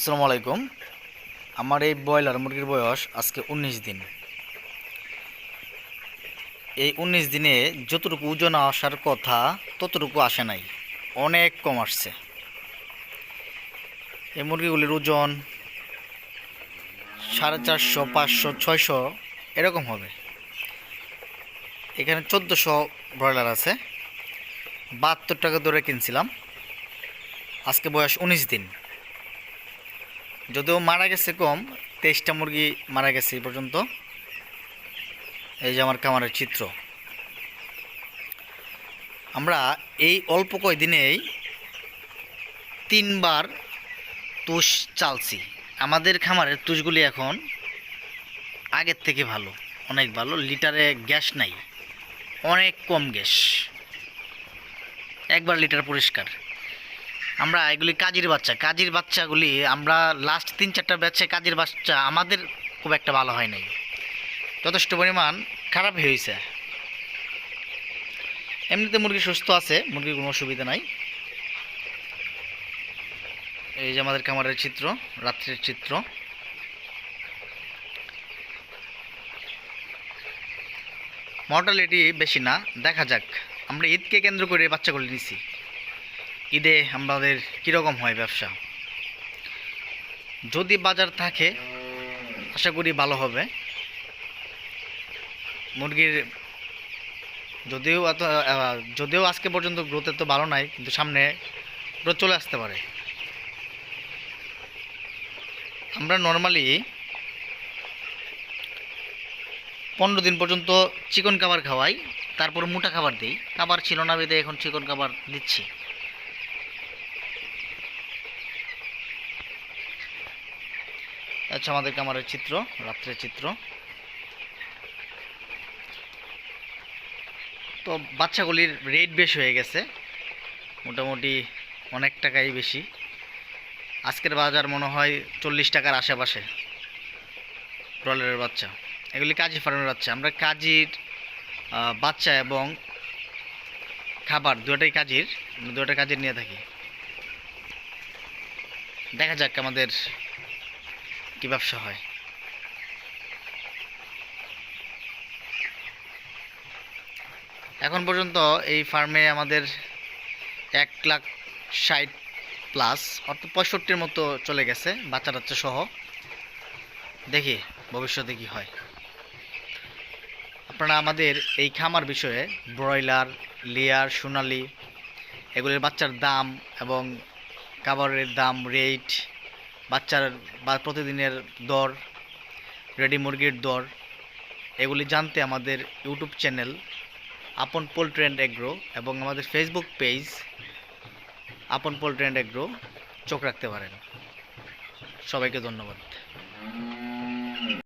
আসসালামু আলাইকুম। আমার এই ব্রয়লার মুরগির বয়স আজকে উনিশ দিন। এই উনিশ দিনে যতটুকু ওজন আসার কথা, ততটুকু আসে নাই। অনেক কম আসছে। এই মুরগিগুলির ওজন সাড়ে চারশো, পাঁচশো, ছয়শো এরকম হবে। এখানে চোদ্দোশো ব্রয়লার আছে। বাহাত্তর টাকা ধরে কিনছিলাম। আজকে বয়স উনিশ দিন। যদিও মারা গেছে কম, তেইশটা মুরগি মারা গেছে এই পর্যন্ত। এই যে আমার কামারের চিত্র। আমরা এই অল্প কয়দিনেই তিনবার তুষ চালছি। আমাদের খামারের তুষগুলি এখন আগের থেকে ভালো, অনেক ভালো, লিটারে গ্যাস নাই, অনেক কম গ্যাস। একবার লিটার পরিষ্কার। আমরা এগুলি কাজের বাচ্চা। কাজের বাচ্চাগুলি আমরা লাস্ট তিন চারটা ব্যাচে কাজের বাচ্চা আমাদের খুব একটা ভালো হয় নাই। যথেষ্ট পরিমাণ খারাপ হয়েছে। এমনিতে মুরগি সুস্থ আছে, মুরগির কোনো অসুবিধা নাই। এই যে আমাদের খামারের চিত্র, রাত্রির চিত্র। মর্টালিটি বেশি না, দেখা যাক। আমরা ঈদকে কেন্দ্র করে বাচ্চাগুলি নিছি। ঈদে আমাদের কীরকম হয় ব্যবসা? যদি বাজার থাকে, আশা করি ভালো হবে। মুরগির যদিও এত যদিও আজকে পর্যন্ত গ্রোথ তো ভালো নাই, কিন্তু সামনে গ্রোথ চলে আসতে পারে। আমরা নর্মালি পনেরো দিন পর্যন্ত চিকন খাবার খাওয়াই, তারপর মোটা খাবার দিই। খাবার ছিল না বেঁধে এখন চিকন খাবার দিচ্ছি। আচ্ছা আমাদের কামারের চিত্র, রাত্রের চিত্র। তো বাচ্চাগুলির রেট বেশ হয়ে গেছে, মোটামুটি অনেক টাকাই বেশি। আজকের বাজার মনে হয় চল্লিশ টাকার আশেপাশে ব্রয়লারের বাচ্চা। এগুলি কাজী ফার্মের বাচ্চা। আমরা কাজীর বাচ্চা এবং খাবার দুটাই কাজের, দুটা কাজের নিয়ে থাকি। দেখা যাক আমাদের কি ব্যবসা হয়? এখন পর্যন্ত এই ফার্মে আমাদের এক লাখ ষাট প্লাস, অর্থাৎ পঁয়ষট্টির মতো চলে গেছে, বাচ্চা টাচ্চা সহ। দেখি ভবিষ্যতে কি হয়। আপনারা আমাদের এই খামার বিষয়ে ব্রয়লার, লেয়ার, সোনালি, এগুলির বাচ্চার দাম এবং খাবারের দাম, রেট বাচ্চার বা প্রতিদিনের দর, রেডি মুরগির দর, এগুলি জানতে আমাদের YouTube channel Apon poultry and agro এবং আমাদের Facebook page Apon poultry and agro চোখ রাখতে পারেন। সবাইকে ধন্যবাদ।